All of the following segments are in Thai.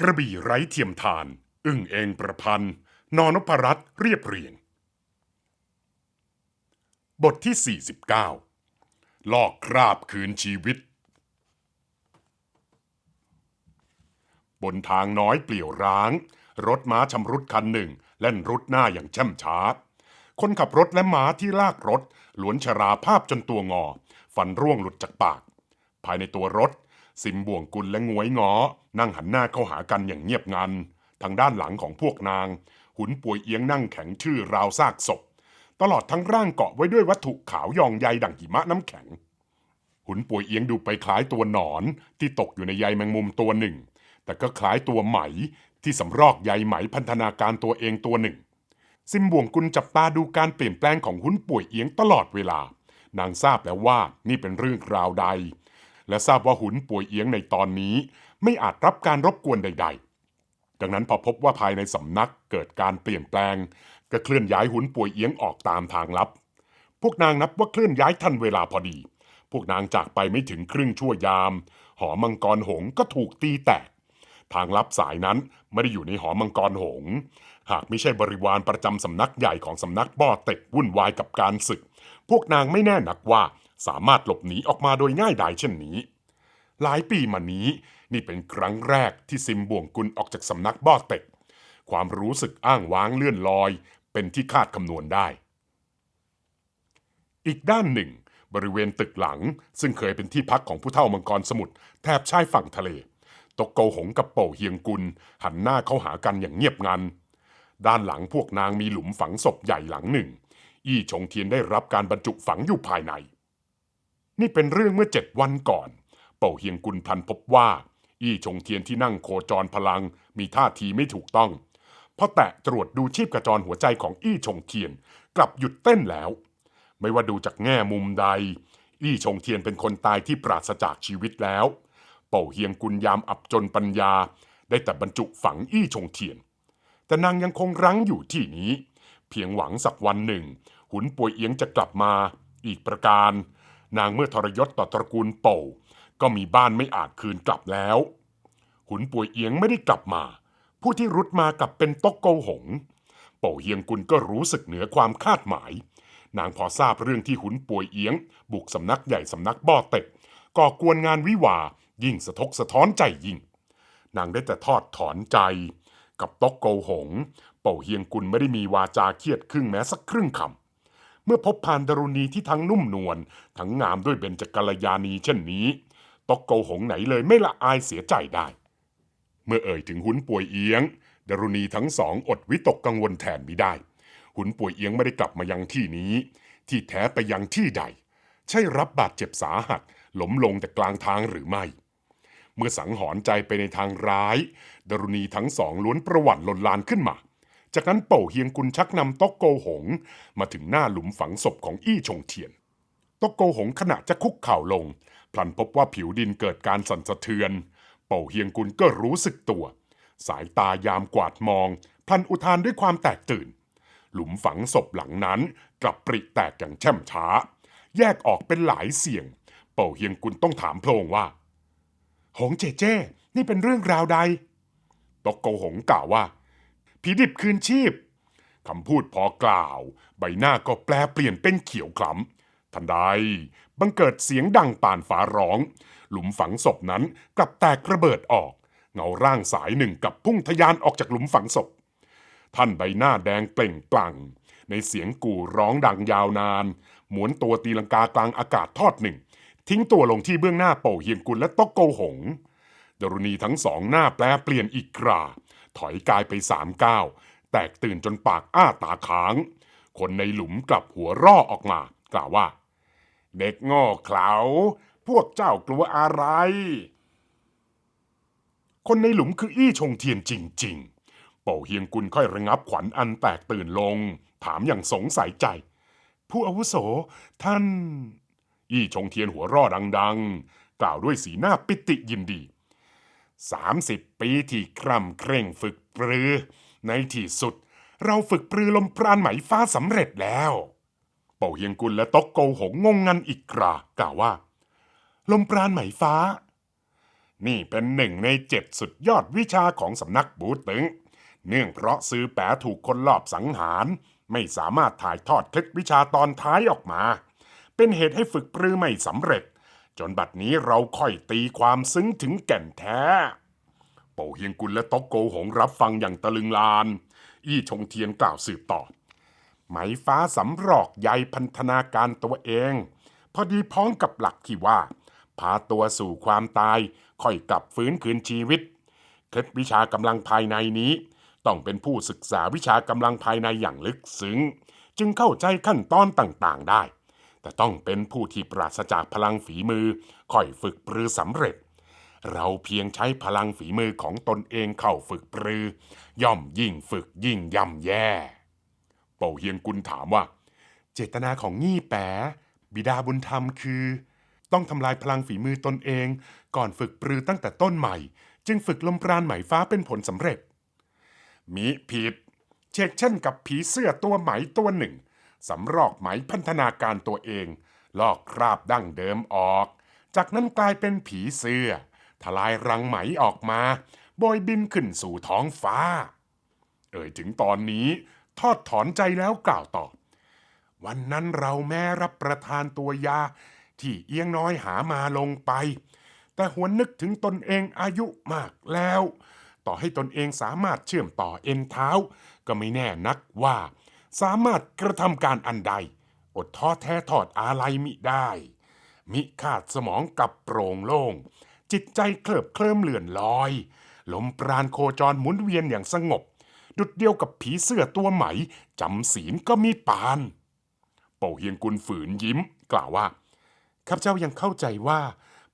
กระบี่ไร้เทียมทาน อึ้งเองประพันธ์ นอนพรัตเรียบเรียง บทที่ 49 ลอกคราบคืนชีวิต บนทางน้อยเปลี่ยวร้าง รถม้าชำรุดคันหนึ่งแล่นรุดหน้าอย่างช่ำช้า คนขับรถและม้าที่ลากรถหลวนชราภาพจนตัวงอ ฟันร่วงหลุดจากปาก ภายในตัวรถ สิมบ่วงกุลและงวยงอ นั่งหันหน้าเข้าหากันอย่างเงียบงัน ทางด้านหลังของพวกนาง หุนป่วยเอียงนั่งแข็งชื่อราวซากศพ ตลอดทั้งร่างเกาะไว้ด้วยวัตถุขาวยองใยดั่งหิมะน้ำแข็ง หุนป่วยเอียงดูไปคล้ายตัวหนอนที่ตกอยู่ในใยแมงมุมตัวหนึ่ง แต่ก็คล้ายตัวไหมที่สำรอกใยไหมพันธนาการตัวเองตัวหนึ่ง ซิมบ่วงกุลจับตาดูการเปลี่ยนแปลงของหุนป่วยเอียงตลอดเวลา นางทราบแล้วว่านี่เป็นเรื่องราวใด และทราบว่าหุนป่วยเอียงในตอนนี้ ไม่อาจรับการรบกวนใด ๆ ดังนั้นพอพบว่าภายในสำนักเกิดการเปลี่ยนแปลง ก็เคลื่อนย้ายหุนป่วยเอียงออกตามทางลับ พวกนางนับว่าเคลื่อนย้ายทันเวลาพอดี พวกนางจากไปไม่ถึงครึ่งชั่วยาม หอมังกรหงก็ถูกตีแตก ทางลับสายนั้นไม่ได้อยู่ในหอมังกรหง หากไม่ใช่บริวารประจำสำนักใหญ่ของสำนักบ่อเต็กวุ่นวายกับการศึก พวกนางไม่แน่นักว่า สามารถหลบหนีออกมาโดยง่ายดายเช่นนี้ หลายปีมานี้นี่เป็นครั้งแรกที่ซิมบ่วงกุลออกจากสำนักบ่อเต็ก ความรู้สึกอ้างว้างเลื่อนลอย เป็นที่คาดคำนวณได้ อีกด้านหนึ่ง บริเวณตึกหลัง ซึ่งเคยเป็นที่พักของผู้เฒ่ามังกรสมุทรแถบชายฝั่งทะเลตกโกหงกับเป่เฮียงกุล หันหน้าเข้าหากันอย่างเงียบงัน ด้านหลังพวกนางมีหลุมฝังศพใหญ่หลังหนึ่ง อี้ชงเทียนได้รับการบรรจุฝังอยู่ภายใน นี่เป็นเรื่องเมื่อเจ็ดวันก่อน เป่าเฮียงกุลพลันพบว่า อี้ชงเทียนที่นั่งโคจรพลัง มีท่าทีไม่ถูกต้องพอแตะตรวจดูชีพกระจรหัวใจของอี้ชงเทียนกลับหยุดเต้นแล้ว ไม่ว่าดูจากแง่มุมใด อี้ชงเทียนเป็นคนตายที่ปราศจากชีวิตแล้ว เป่าเฮียงกุลยามอับจนปัญญา ได้แต่บรรจุฝังอี้ชงเทียน แต่นางยังคงรั้งอยู่ที่นี้ เพียงหวังสักวันหนึ่ง หุนป่วยเอียงจะกลับมา อีกประการ นางเมื่อทรยศต่อตระกูลเป่าก็มีบ้านไม่อาจคืนกลับแล้ว หุนป่วยเอียงไม่ได้กลับมา ผู้ที่รุดมากับเป็นตกโกหงเป่าเฮียงกุลก็รู้สึกเหนือความคาดหมาย นางพอทราบเรื่องที่หุนป่วยเอียง บุกสำนักใหญ่สำนักบ่อเต็กก่อกวนงานวิวา ยิ่งสะทกสะท้อนใจยิ่ง นางได้แต่ทอดถอนใจ กับตกโกหง เป่าเฮียงกุลไม่ได้มีวาจาเครียดครึ่งแม้สักครึ่งคำ เมื่อพบพานดารุณีที่ทั้งนุ่มนวลทั้งงามด้วยเบญจกัลยาณีเช่นนี้ตกโกหงไหนเลยไม่ละอายเสียใจได้ เมื่อเอ่ยถึงหุนป่วยเอียงดารุณีทั้งสองอดวิตกกังวลแทนไมิได้ หุนป่วยเอียงไม่ได้กลับมายังที่นี้ ที่แท้ไปยังที่ใด ใช่รับบาดเจ็บสาหัสล้มลงแต่กลางทางหรือไม่ เมื่อสังหรณ์ใจไปในทางร้ายดารุณีทั้งสองล้วนประวัติลนลานขึ้นมา จากนั้นเป่าเฮียงกุลชักนำตกโกหง มาถึงหน้าหลุมฝังศพของอี้ชงเทียนตกโกหงขณะจะคุกเข่าลง พลันพบว่าผิวดินเกิดการสั่นสะเทือน เป่าเฮียงกุลก็รู้สึกตัว สายตายามกวาดมอง พลันอุทานด้วยความแตกตื่น หลุมฝังศพหลังนั้นกลับปริแตกอย่างแช่มช้า แยกออกเป็นหลายเสียง เป่าเฮียงกุลต้องถามโพลงว่า หงเจเจ้ นี่เป็นเรื่องราวใดตกโกหงกล่าวว่า ผีดิบคืนชีพคำพูดพอกล่าว ใบหน้าก็แปลเปลี่ยนเป็นเขียวคล้ำทันใดบังเกิดเสียงดังป่านฝาร้อง หลุมฝังศพนั้นกลับแตกระเบิดออก เงาร่างสายหนึ่งกับพุ่งทะยานออกจากหลุมฝังศพ ท่านใบหน้าแดงเปล่งปลั่ง ในเสียงกู่ร้องดังยาวนานหมุนตัวตีลังกากลางอากาศทอดหนึ่ง ทิ้งตัวลงที่เบื้องหน้าเป่าเฮียงกุลและตกโกหงดารุณีทั้งสองหน้าแปลเปลี่ยนอีกครา ถอยกายไปสามก้าวแตกตื่นจนปากอ้าตาค้าง คนในหลุมกลับหัวร่อออกมา กล่าวว่า เด็กง่เขลาพวกเจ้ากลัวอะไร คนในหลุมคืออี้ชงเทียนจริง ๆ เป่าเฮียงกุลค่อยระงับขวัญอันแตกตื่นลง ถามอย่างสงสัยใจ ผู้อาวุโสท่าน อี้ชงเทียนหัวร่อดัง ๆ กล่าวด้วยสีหน้าปิติยินดี สามสิบปีที่คร่ำเคร่งฝึกปรือ ในที่สุด เราฝึกปรือลมปราณไหมฟ้าสำเร็จแล้ว เป่าเฮียงกุลและต๊กโกหงงงงันอีกครากล่าวว่า ลมปราณไหมฟ้า นี่เป็นหนึ่งในเจ็ดสุดยอดวิชาของสำนักบูตึง เนื่องเพราะซื้อแปะถูกคนลอบสังหาร ไม่สามารถถ่ายทอดเคล็ดวิชาตอนท้ายออกมา เป็นเหตุให้ฝึกปรือไม่สำเร็จ จนบัดนี้เราค่อยตีความซึ้งถึงแก่นแท้ โปเฮียงกุลและตกโกหงรับฟังอย่างตะลึงลาน อี้ชงเทียนกล่าวสืบต่อ ไหมฟ้าสำรอกใยพันธนาการตัวเอง พอดีพ้องกับหลักที่ว่า พาตัวสู่ความตาย ค่อยกลับฟื้นคืนชีวิต เคล็ดวิชากำลังภายในนี้ ต้องเป็นผู้ศึกษาวิชากำลังภายในอย่างลึกซึ้ง จึงเข้าใจขั้นตอนต่างๆได้ แต่ต้องเป็นผู้ที่ปราศจากพลังฝีมือค่อยฝึกปรือสำเร็จ เราเพียงใช้พลังฝีมือของตนเองเข้าฝึกปรือ ย่อมยิ่งฝึกยิ่งย่ำแย่ เป่าเฮียงกุลถามว่า เจตนาของงี่แปะบิดาบุญธรรมคือ ต้องทำลายพลังฝีมือตนเอง ก่อนฝึกปรือตั้งแต่ต้นใหม่ จึงฝึกลมปราณไหมฟ้าเป็นผลสำเร็จ มิผิดเชกเช่นกับผีเสื้อตัวไหมตัวหนึ่ง สำรอกไหมพันธนาการตัวเอง ลอกคราบดั้งเดิมออก จากนั้นกลายเป็นผีเสื้อ ทลายรังไหมออกมาโบยบินขึ้นสู่ท้องฟ้า เอ่ยถึงตอนนี้ ทอดถอนใจแล้วกล่าวต่อ วันนั้นเราแม้รับประทานตัวยา ที่เอียงน้อยหามาลงไป แต่หวนนึกถึงตนเองอายุมากแล้ว ต่อให้ตนเองสามารถเชื่อมต่อเอ็นเท้า ก็ไม่แน่นักว่า สามารถกระทำการอันใด อดท้อแท้ทอดอาลัยมิได้ มิขาดสมองกับโปร่งโล่ง จิตใจเคลิบเคลิ้มเลื่อนลอย ลมปราณโคจรหมุนเวียนอย่างสงบ ดุดเดียวกับผีเสื้อตัวไหมจำศีลก็มีปาน เป่าเฮียงกุลฝืนยิ้ม กล่าวว่าข้าพเจ้ายังเข้าใจว่า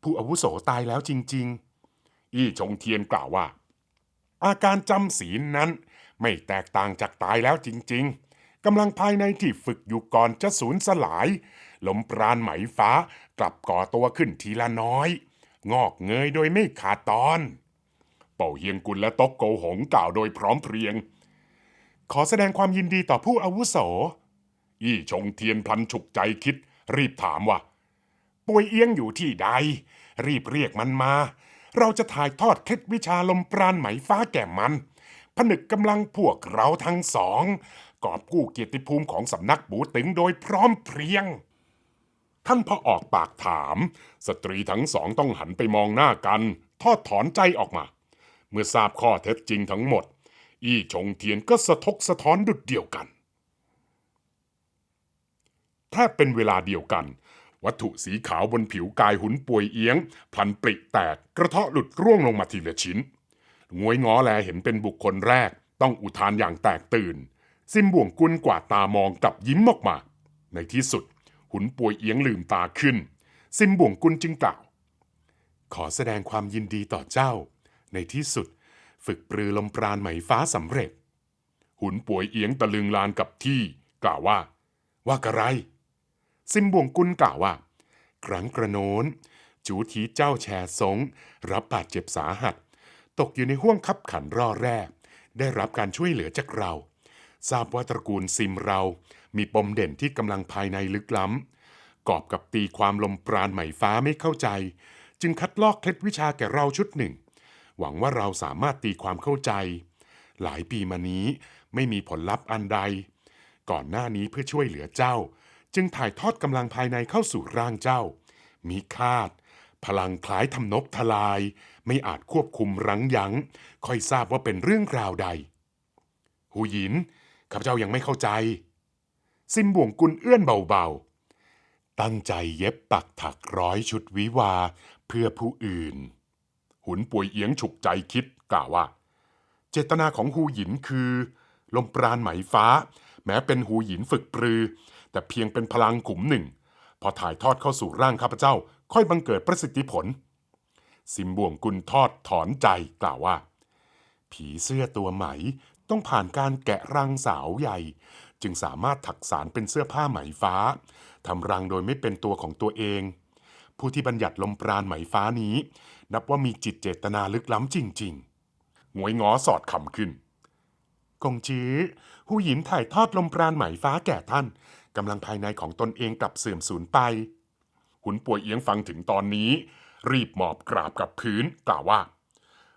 ผู้อาวุโสตายแล้วจริง ๆ อี้ชงเทียนกล่าวว่า อาการจำศีลนั้นไม่แตกต่างจากตายแล้วจริง ๆ กำลังภายในที่ฝึกอยู่ก่อนจะสูญสลาย ลมปราณไหมฟ้ากลับก่อตัวขึ้นทีละน้อย งอกเงยโดยไม่ขาดตอน เป่าเฮียงกุลและตกโกหงกล่าวโดยพร้อมเพรียง ขอแสดงความยินดีต่อผู้อาวุโส อี้ชงเทียนพลันฉุกใจคิด รีบถามว่าป่วยเอียงอยู่ที่ใด รีบเรียกมันมา เราจะถ่ายทอดเคล็ดวิชาลมปราณไหมฟ้าแก่มันผนึกกำลังพวกเราทั้งสอง กอบกู้เกียรติภูมิของสำนักบูตึงโดยพร้อมเพรียง ท่านพอออกปากถาม สตรีทั้งสองต้องหันไปมองหน้ากัน ทอดถอนใจออกมา เมื่อทราบข้อเท็จจริงทั้งหมด อี้ชงเทียนก็สะทกสะท้อนดุดเดียวกันแทบเป็นเวลาเดียวกัน วัตถุสีขาวบนผิวกายหุนป่วยเอียงพลันปริแตกกระเทาะหลุดร่วงลงมาทีละชิ้นงวยงอแลเห็นเป็นบุคคลแรก ต้องอุทานอย่างแตกตื่น ซิมบ่วงกุลกว่าดตามองกลับยิ้มออกมา ในที่สุด หุนป่วยเอียงลืมตาขึ้น ซิมบ่วงกุลจึงกล่าว ขอแสดงความยินดีต่อเจ้า ในที่สุด ฝึกปรือลมปราณไหมฟ้าสำเร็จ หุนป่วยเอียงตะลึงลานกับที่ กล่าวว่า ว่ากระไร ซิมบ่วงกุลกล่าวว่า ครั้งกระโน้นจูทีเจ้าแชร์สง รับบาดเจ็บสาหัส ตกอยู่ในห้วงคับขันร่อแร่ได้รับการช่วยเหลือจากเรา ทราบว่าตระกูลซิมเรา มีปมเด่นที่กำลังภายในลึกล้ำกอบกับตีความลมปราณไหม่ฟ้าไม่เข้าใจ จึงคัดลอกเคล็ดวิชาแก่เราชุดหนึ่ง หวังว่าเราสามารถตีความเข้าใจ หลายปีมานี้ไม่มีผลลัพธ์อันใด ก่อนหน้านี้เพื่อช่วยเหลือเจ้า จึงถ่ายทอดกำลังภายในเข้าสู่ร่างเจ้า มีคาด พลังคล้ายทำนบทลาย ไม่อาจควบคุมรั้งยัง้งค่อยทราบว่าเป็นเรื่องราวใดหูหยิน ข้าพเจ้ายังไม่เข้าใจ ซิมบ่วงกุลเอื้อนเบาๆ ตั้งใจเย็บปักถักร้อยชุดวิวาเพื่อผู้อื่น หุนป่วยเอียงฉุกใจคิดกล่าวว่า เจตนาของหูหยินคือ ลมปราณไหมฟ้า แม้เป็นหูหยินฝึกปรือ แต่เพียงเป็นพลังขุมหนึ่ง พอถ่ายทอดเข้าสู่ร่างข้าพเจ้า ค่อยบังเกิดประสิทธิผลสิมบ่วงกุลทอดถอนใจกล่าวว่า ผีเสื้อตัวไหม ต้องผ่านการแกะรังสาวใหญ่ จึงสามารถถักสารเป็นเสื้อผ้าไหมฟ้าทำรังโดยไม่เป็นตัวของตัวเอง ผู้ที่บัญญัติลมปราณไหมฟ้านี้ นับว่ามีจิตเจตนาลึกล้ำจริงๆงวยง้อสอดคำขึ้น กงจื้อหูหยินถ่ายทอดลมปราณไหมฟ้าแก่ท่านกำลังภายในของตนเองกลับเสื่อมสูญไป หุนป่วยเอียงฟังถึงตอนนี้ รีบหมอบกราบกับพื้นกล่าวว่า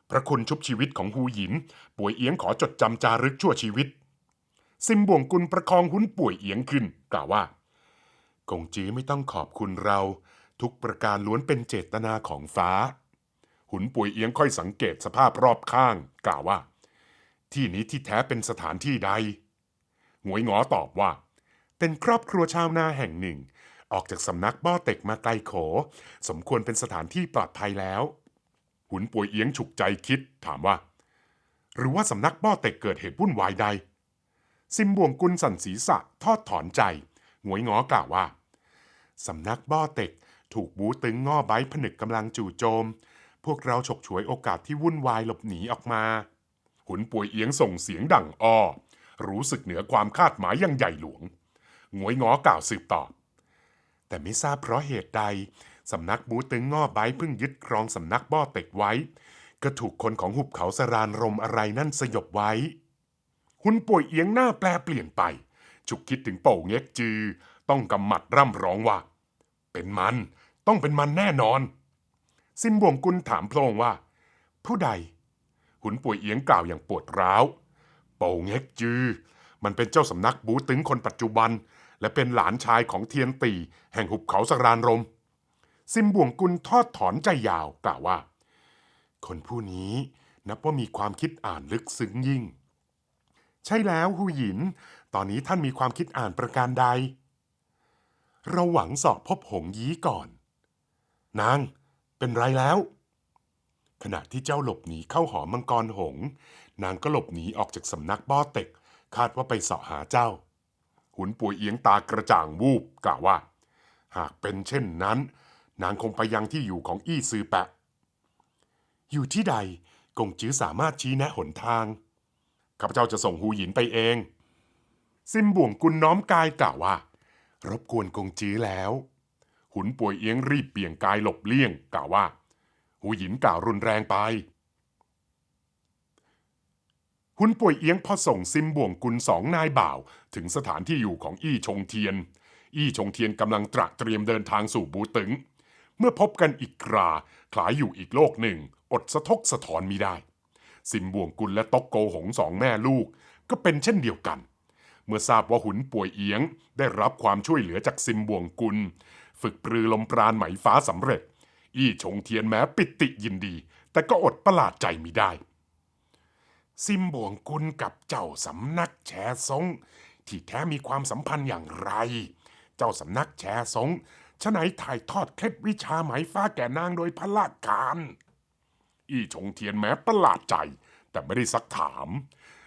พระคุณชุบชีวิตของฮูหยิน ป่วยเอียงขอจดจำจารึกชั่วชีวิต ซิมบ่วงกุลประคองหุนป่วยเอียงขึ้น กล่าวว่ากงจื้อไม่ต้องขอบคุณเรา ทุกประการล้วนเป็นเจตนาของฟ้า หุนป่วยเอียงค่อยสังเกตสภาพรอบข้าง กล่าวว่า ที่นี้ที่แท้เป็นสถานที่ใดหงวยงอตอบว่า เป็นครอบครัวชาวนาแห่งหนึ่ง ออกจากสำนักบ้อเต็กมาไกลโข สมควรเป็นสถานที่ปลอดภัยแล้ว หุนป่วยเอียงฉุกใจคิดถามว่า หรือว่าสำนักบ้อเต็กเกิดเหตุวุ่นวายใด ซิมบ่วงกุลสันศีษะทอดถอนใจหงวยงอกล่าวว่าสำนักบ้อเต็กถูกบูตึงง่อไบผนึกกำลังจู่โจม พวกเราฉกฉวยโอกาสที่วุ่นวายหลบหนีออกมา หุนป่วยเอียงส่งเสียงดังอ้อรู้สึกเหนือความคาดหมายอยังใหญ่หลวงหงวยงอกล่าวสืบตอบแต่ไม่ทราบเพราะเหตุใด สำนักบูตึงง่อไบเพิ่งยึดครองสำนักบ้อเต็กไว้ ก็ถูกคนของหุบเขาสรานรมอะไรนั่นสยบไว้ หุนป่วยเอียงหน้าแปลเปลี่ยนไป ฉุกคิดถึงเป่าเง็กจือ ต้องกำหมัดร่ำร้องว่า เป็นมันต้องเป็นมันแน่นอนซิมบวงกุลถามโพลงว่า ผู้ใด หุนป่วยเอียงกล่าวอย่างปวดร้าวเป่าเง็กจือ มันเป็นเจ้าสำนักบูตึงคนปัจจุบัน และเป็นหลานชายของเทียนตีแห่งหุบเขาสรานรม ซิมบ่วงกุลทอดถอนใจยาวกล่าวว่า คนผู้นี้นับว่ามีความคิดอ่านลึกซึ้งยิ่ง ใช่แล้วหูหยิน ตอนนี้ท่านมีความคิดอ่านประการใด เราหวังสอบพบหงยี้ก่อน นาง เป็นไรแล้ว ขณะที่เจ้าหลบหนีเข้าหอมังกรหง นางก็หลบหนีออกจากสำนักบ้อเต็ก คาดว่าไปสาะหาเจ้า หุนป่วยเอียงตากระจ่างวูบกล่าวว่า หากเป็นเช่นนั้น นางคงไปยังที่อยู่ของอี้ซือแปะ อยู่ที่ใดกงจื้อสามารถชี้แนะหนทาง ข้าพเจ้าจะส่งหูหยินไปเอง ซิมบ่วงกุลน้อมกายกล่าวว่า รบกวนกงจื้อแล้ว หุนป่วยเอียงรีบเบี่ยงกายหลบเลี่ยง กล่าวว่า หูหยินกล่าวรุนแรงไป หุนป่วยเอียงพอส่งซิมบ่วงกุลสองนายบ่าว ถึงสถานที่อยู่ของอี้ชงเทียน อี้ชงเทียนกำลังตระเตรียมเดินทางสู่บูตึง เมื่อพบกันอีกคราคลายอยู่อีกโลกหนึ่ง อดสะทกสะถอนมิได้ซิมบ่วงกุลและตกโกหงสองแม่ลูก ก็เป็นเช่นเดียวกัน เมื่อทราบว่าหุนป่วยเอียง ได้รับความช่วยเหลือจากซิมบ่วงกุล ฝึกปรือลมปราณไหมฟ้าสำเร็จ อี้ชงเทียนแม้ปิติยินดี แต่ก็อดประหลาดใจมิได้ซิมบ่วงกุลกับเจ้าสำนักแชซงที่แท้มีความสัมพันธ์อย่างไร เจ้าสำนักแชซง ฉะไหนถ่ายทอดเคล็ดวิชาไหมฟ้าแก่นางโดยพละการ อี้ชงเทียนแม้ประหลาดใจ แต่ไม่ได้ซักถาม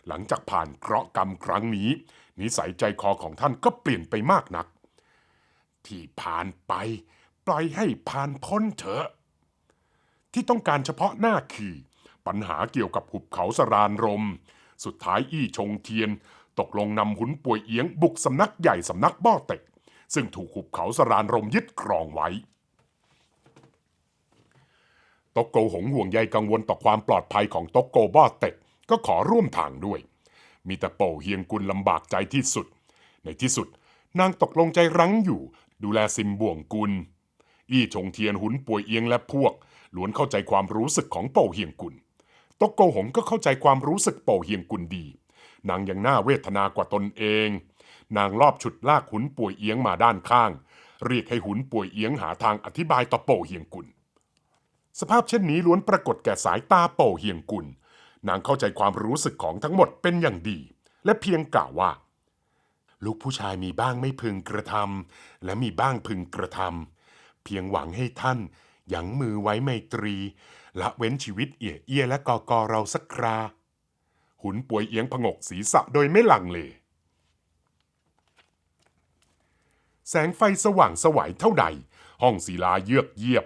หลังจากผ่านเคราะห์กรรมครั้งนี้ นิสัยใจคอของท่านก็เปลี่ยนไปมากนัก ที่ผ่านไป ปล่อยให้ผ่านพ้นเถอะ ที่ต้องการเฉพาะหน้าคือปัญหาเกี่ยวกับหุบเขาสรานรม สุดท้ายอี้ชงเทียน ตกลงนำหุนป่วยเอียงบุกสำนักใหญ่สำนักบ้อเต็ก ซึ่งถูกหุบเขาสรานรมยึดครองไว้ตกโกหงห่วงใยกังวลต่อความปลอดภัยของตกโกบ้อเต็กก็ขอร่วมทางด้วย มีแต่โป่เฮียงกุลลำบากใจที่สุด ในที่สุด นางตกลงใจรั้งอยู่ ดูแลซิมบ่วงกุล อี้ชงเทียนหุนป่วยเอียงและพวกล้วนเข้าใจความรู้สึกของโป่เฮียงกุลตกโกหงก็เข้าใจความรู้สึกโป่เฮียงกุลดี นางยังน่าเวทนากว่าตนเอง นางลอบฉุดลากหุนป่วยเอียงมาด้านข้าง เรียกให้หุนป่วยเอียงหาทางอธิบายต่อโป่เฮียงกุล สภาพเช่นนี้ล้วนปรากฏแก่สายตาโป่เฮียงกุล นางเข้าใจความรู้สึกของทั้งหมดเป็นอย่างดี และเพียงกล่าวว่า ลูกผู้ชายมีบ้างไม่พึงกระทำและมีบ้างพึงกระทำเพียงหวังให้ท่านยั้งมือไว้ไมตรี ละเว้นชีวิตเอี่ยเอี้ยและกอกอเราสักครา หุนป่วยเอียงผงกศีรษะโดยไม่ลังเล แสงไฟสว่างสวัยเท่าใด ห้องศิลาเยือกเยียบ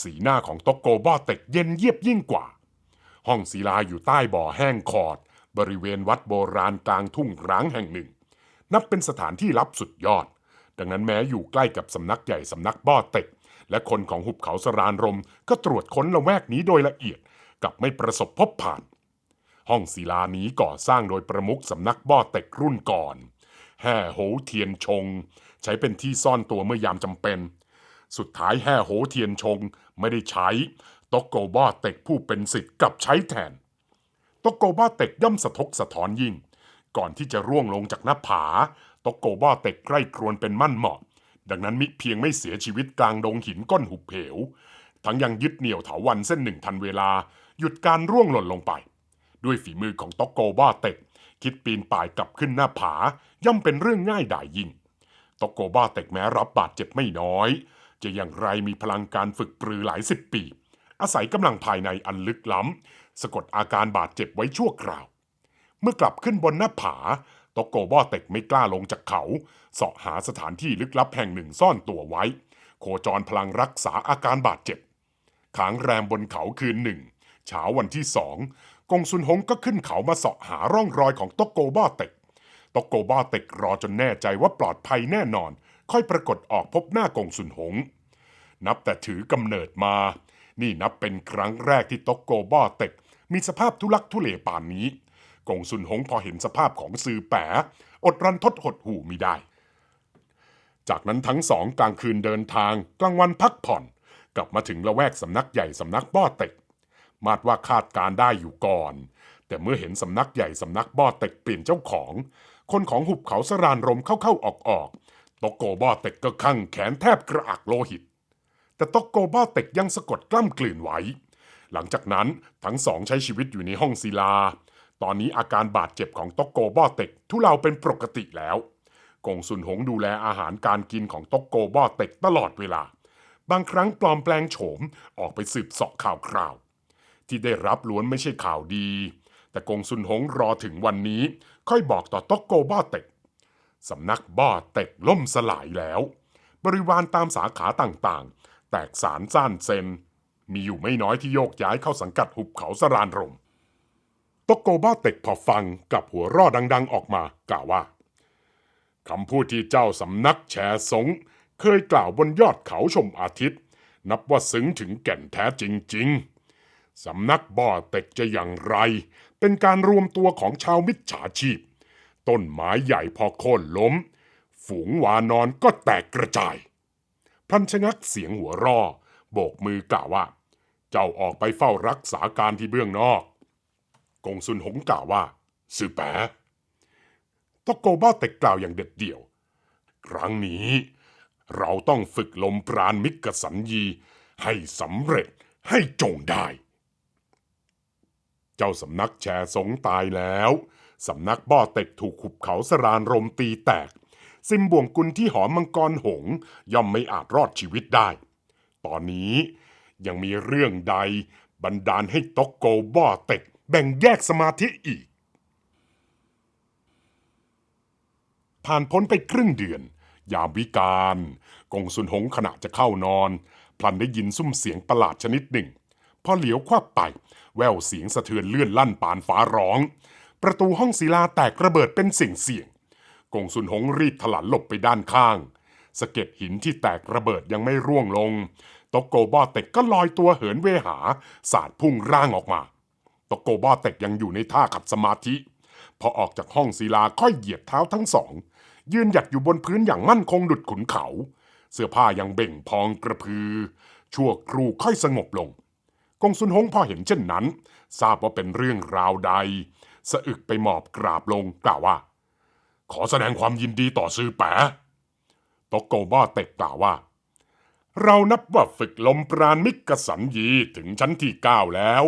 สีหน้าของตกโกบอเต็กเย็นเยียบยิ่งกว่า ห้องศิลาอยู่ใต้บ่อแห้งขอด บริเวณวัดโบราณกลางทุ่งร้างแห่งหนึ่ง นับเป็นสถานที่ลับสุดยอด ดังนั้นแม้อยู่ใกล้กับสำนักใหญ่สำนักบ้อเต็ก และคนของหุบเขาสรานรม ก็ตรวจค้นละแวกนี้โดยละเอียดกลับไม่ประสบพบผ่าน ห้องศิลานี้ก่อสร้างโดยประมุขสำนักบ้อเต็กรุ่นก่อนแห่โหเทียนชง ใช้เป็นที่ซ่อนตัวเมื่อยามจำเป็น สุดท้ายแห่โหเทียนชงไม่ได้ใช้ตกโกบ้าเต็กผู้เป็นสิทธิ์กลับใช้แทนตกโกบ้าเต็กย่อมสะทกสะท้อนยิ่ง ก่อนที่จะร่วงลงจากหน้าผาตกโกบ้าเต็กใกล้ครวนเป็นมั่นเหมาะ ดังนั้นมิเพียงไม่เสียชีวิตกลางดงหินก้นหุบเหว ทั้งยังยึดเหนี่ยวเถาวันเส้นหนึ่งทันเวลา หยุดการร่วงหล่นลงไป ด้วยฝีมือของตอกโกบ้าเต็กคิดปีนป่ายกลับขึ้นหน้าผาย่อมเป็นเรื่องง่ายดายยิ่ง ตโกบ้าเต็กแม้รับบาดเจ็บไม่น้อย จะอย่างไรมีพลังการฝึกปรือหลายสิบปี อาศัยกำลังภายในอันลึกล้ำ สะกดอาการบาดเจ็บไว้ชั่วคราว เมื่อกลับขึ้นบนหน้าผาตโกบ้าเต็กไม่กล้าลงจากเขาเสาะหาสถานที่ลึกลับแห่งหนึ่งซ่อนตัวไว้ โคจรพลังรักษาอาการบาดเจ็บค้างแรมบนเขาคืนหนึ่งเช้าวันที่สองกงซุนฮงก็ขึ้นเขามาเสาะหาร่องรอยของตโกบ้าเต็ก ตโกบ้าเต็กรอจนแน่ใจว่าปลอดภัยแน่นอน ค่อยปรากฏออกพบหน้ากงซุนฮงนับแต่ถือกำเนิดมา นี่นับเป็นครั้งแรกที่ตโกบ้าเต็ก มีสภาพทุลักทุเลป่านนี้ กงซุนฮงพอเห็นสภาพของซือแปะอดรันทดหดหูมิได้ จากนั้นทั้งสองกลางคืนเดินทาง กลางวันพักผ่อน กลับมาถึงละแวกสำนักใหญ่สำนักบ้อเต็ก มาดว่าคาดการได้อยู่ก่อน แต่เมื่อเห็นสำนักใหญ่สำนักบ้อเต็กเปลี่ยนเจ้าของ คนของหุบเขาสรานรมเข้าๆออกๆตกโกบอเต็กก็คั่งแขนแทบกระอักโลหิต แต่ตกโกบ้าเต็กยังสะกดกล้ำกลืนไว้ หลังจากนั้นทั้งสองใช้ชีวิตอยู่ในห้องศิลา ตอนนี้อาการบาดเจ็บของตกโกบ้าเต็กทุเลาเป็นปกติแล้วกงสุนหงดูแลอาหารการกินของตกโกบ้าเต็กตลอดเวลา บางครั้งปลอมแปลงโฉมออกไปสืบสาะข่าวคราว ที่ได้รับล้วนไม่ใช่ข่าวดีแต่กงสุนหงรอถึงวันนี้ ค่อยบอกต่อตอกโกบ้าเต็กสำนักบ้าเต็กล่มสลายแล้ว บริวารตามสาขาต่างๆ แตกสารซ่านเซน มีอยู่ไม่น้อยที่โยกย้ายเข้าสังกัดหุบเขาสรานรมตอกโกบ้าเต็กพอฟังกับหัวร่อดัง ๆ ออกมากล่าวว่าคำพูดที่เจ้าสำนักแชสง เคยกล่าวบนยอดเขาชมอาทิตย์ นับว่าซึ้งถึงแก่นแท้จริง ๆ สำนักบ่อเต็กจะอย่างไร เป็นการรวมตัวของชาวมิจฉาชีพ ต้นไม้ใหญ่พอโค่นล้ม ฝูงวานอนก็แตกกระจาย พลันชงักเสียงหัวร่อ โบกมือกล่าวว่า เจ้าออกไปเฝ้ารักษาการที่เบื้องนอก กงซุนหงกล่าวว่าสือแปะตกโกบ้าเต็กกล่าวอย่างเด็ดเดี่ยว ครั้งนี้เราต้องฝึกลมปราณมิกสัญญี ให้สำเร็จให้จงได้ เจ้าสำนักแชร์สงตายแล้ว สำนักบ้อเต็กถูกขุบเขาสรานรมตีแตก ซิมบ่วงกุลที่หอมังกรหง ย่อมไม่อาจรอดชีวิตได้ ตอนนี้ยังมีเรื่องใดบันดาลให้ตกโกบ้อเต็กแบ่งแยกสมาธิอีก ผ่านพ้นไปครึ่งเดือน ยามวิกาลกงสุนหงขณะจะเข้านอน พลันได้ยินซุ้มเสียงประหลาดชนิดหนึ่ง พอเหลียวควับไป แววเสียงสะเทือนเลื่อนลั่นปานฟ้าร้อง ประตูห้องศิลาแตกระเบิดเป็นเสียงเสียงกงสุนหงรีบถลันหลบไปด้านข้างสะเก็ดหินที่แตกระเบิดยังไม่ร่วงลงตกโกบ้าเต็กก็ลอยตัวเหินเวหา สาดพุ่งร่างออกมาตกโกบ้าเต็กยังอยู่ในท่าขัดสมาธิ พอออกจากห้องศิลาค่อยเหยียดเท้าทั้งสอง ยืนหยัดอยู่บนพื้นอย่างมั่นคงดุดขุนเขา เสื้อผ้ายังเบ่งพองกระพือ ชั่วครู่ค่อยสงบลง กงซุนฮงพอเห็นเช่นนั้น ทราบว่าเป็นเรื่องราวใด สะอึกไปหมอบกราบลงกล่าวว่า ขอแสดงความยินดีต่อซือแปะตกโกบ้าเต็กกล่าวว่า เรานับว่าฝึกลมปราณมิกสัญญีถึงชั้นที่เก้าแล้ว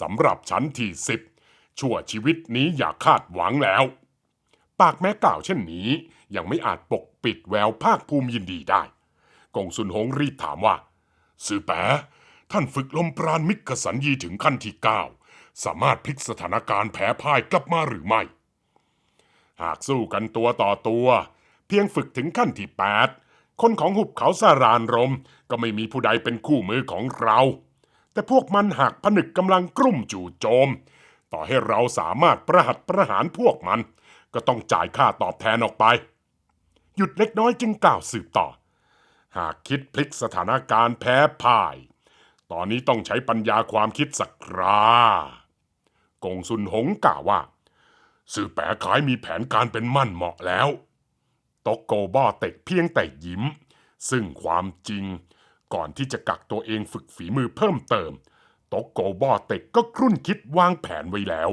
สำหรับชั้นที่สิบชั่วชีวิตนี้อย่าคาดหวังแล้ว ปากแม้กล่าวเช่นนี้ ยังไม่อาจปกปิดแววภาคภูมิยินดีได้ กงสุนหงรีบถามว่าสือแปะ ท่านฝึกลมปราณมิกสัญญีถึงขั้นที่เก้าสามารถพลิกสถานการณ์แพ้พ่ายกลับมาหรือไม่ หากสู้กันตัวต่อตัว เพียงฝึกถึงขั้นที่แปดคนของหุบเขาสารานรมก็ไม่มีผู้ใดเป็นคู่มือของเรา แต่พวกมันหากผนึกกำลังกลุ่มจู่โจม ต่อให้เราสามารถประหัตประหารพวกมัน ก็ต้องจ่ายค่าตอบแทนออกไป หยุดเล็กน้อยจึงกล่าวสืบต่อ หากคิดพลิกสถานการณ์แพ้พ่าย ตอนนี้ต้องใช้ปัญญาความคิดสักครากงสุนหงกล่าวว่า สื่อแปะขายมีแผนการเป็นมั่นเหมาะแล้วตกโกบ้อเต็กเพียงแต่ยิ้ม ซึ่งความจริง ก่อนที่จะกักตัวเองฝึกฝีมือเพิ่มเติมโตกโกบอเต็กก็ครุ่นคิดวางแผนไว้แล้ว